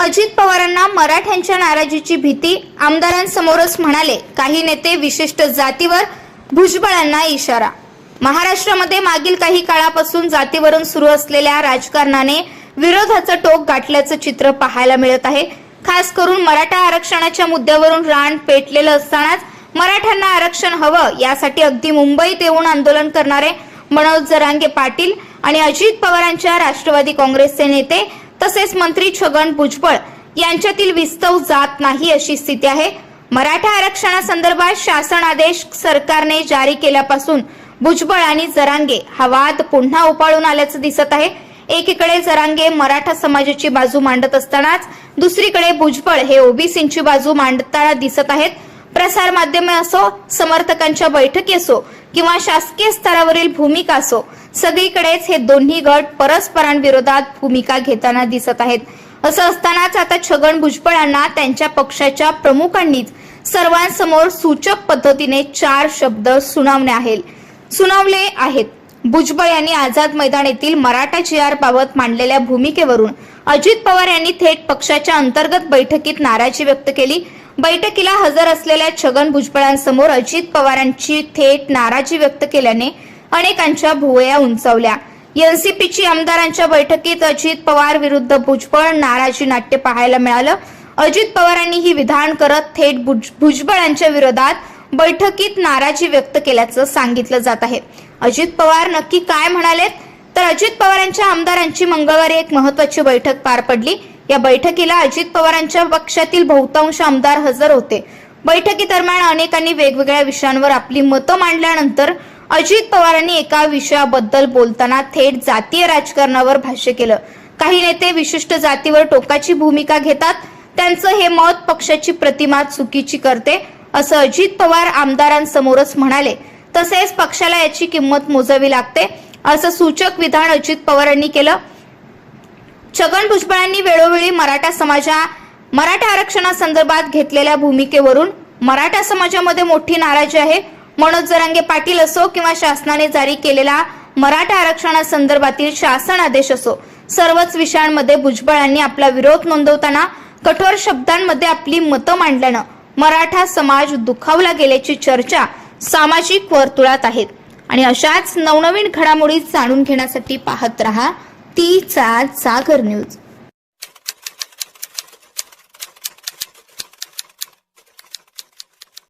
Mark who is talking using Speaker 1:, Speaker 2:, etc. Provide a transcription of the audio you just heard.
Speaker 1: अजित पवारांना मराठ्यांच्या नाराजीची भीती आमदारांसमोरच म्हणाले. काही नेते विशिष्ट जातीवर भुजबळांना इशारा. महाराष्ट्रामध्ये मागील काही काळापासून जातीवरून सुरू असलेल्या राजकारणाने विरोधाचं टोक गाठल्याचं चित्र पाहायला मिळत आहे. खास करून मराठा आरक्षणाच्या मुद्द्यावरून रान पेटलेलं असतानाच मराठ्यांना आरक्षण हवं यासाठी अगदी मुंबईत येऊन आंदोलन करणारे मनोज जरांगे पाटील आणि अजित पवारांच्या राष्ट्रवादी काँग्रेसचे नेते तसेच मंत्री छगन भुजबळ यांच्यातील विस्तव जात नाही अशी स्थिती आहे. मराठा आरक्षणासंदर्भात शासन आदेश सरकारने जारी केल्यापासून भुजबळ आणि जरांगे हा वाद पुन्हा उपाळून आल्याचं दिसत आहे. एकीकडे जरांगे मराठा समाजाची बाजू मांडत असतानाच दुसरीकडे भुजबळ हे ओबीसींची बाजू मांडताना दिसत आहेत. प्रसार माध्यमे असो समर्थकांच्या बैठकी असो किंवा शासकीय स्तरावरील भूमिका असो सगळीकडेच हे दोन्ही गट परस्परांविरोधात भूमिका घेताना दिसत आहेत. असं असतानाच आता छगन भुजबळांना त्यांच्या पक्षाच्या प्रमुखांनीच सर्वांसमोर सूचक पद्धतीने चार शब्द सुनावणे आहेत सुनावले आहेत. भुजबळ यांनी आझाद मैदान येथील मराठा जी आर बाबत मांडलेल्या भूमिकेवरून अजित पवार यांनी थेट पक्षाच्या अंतर्गत बैठकीत नाराजी व्यक्त केली. बैठकीला हजर असलेल्या छगन भुजबळांसमोर अजित पवारांची थेट नाराजी व्यक्त केल्याने अनेकांच्या भुवया उंचावल्या. एनसीपीची आमदारांच्या बैठकीत अजित पवार विरुद्ध भुजबळ नाराजी नाट्य पाहायला मिळालं. अजित पवारांनी ही विधान करत थेट भुज- भुजबळांच्या विरोधात बैठकीत नाराजी व्यक्त केल्याचं सांगितलं जात आहे. अजित पवार नक्की काय म्हणालेत? तर अजित पवारांच्या आमदारांची मंगळवारी एक महत्वाची बैठक पार पडली. या बैठकीला अजित पवारांच्या पक्षातील बहुतांश आमदार हजर होते. बैठकीदरम्यान अनेकांनी वेगवेगळ्या विषयांवर आपली मतं मांडल्यानंतर अजित पवारांनी एका विषयाबद्दल बोलताना थेट जातीय राजकारणावर भाष्य केलं. काही नेते विशिष्ट जातीवर टोकाची भूमिका घेतात. त्यांचं हे मत पक्षाची प्रतिमा चुकीची करते असं अजित पवार आमदारांसमोरच म्हणाले. तसेच पक्षाला याची किंमत मोजावी लागते असं सूचक विधान अजित पवारांनी केलं. छगन भुजबळांनी वेळोवेळी मराठा समाजा मराठा आरक्षणासंदर्भात घेतलेल्या भूमिकेवरून मराठा समाजामध्ये मोठी नाराजी आहे. मनोज जरांगे पाटील असो किंवा शासनाने जारी केलेला मराठा आरक्षणासंदर्भातील शासन आदेश असो सर्वच विषयांमध्ये भुजबळांनी आपला विरोध नोंदवताना कठोर शब्दांमध्ये आपली मतं मांडल्यानं मराठा समाज दुखावला गेल्याची चर्चा सामाजिक वर्तुळात आहेत आणि अशाच नवनवीन घडामोडी जाणून घेण्यासाठी पाहत रहा तीचा सागर न्यूज.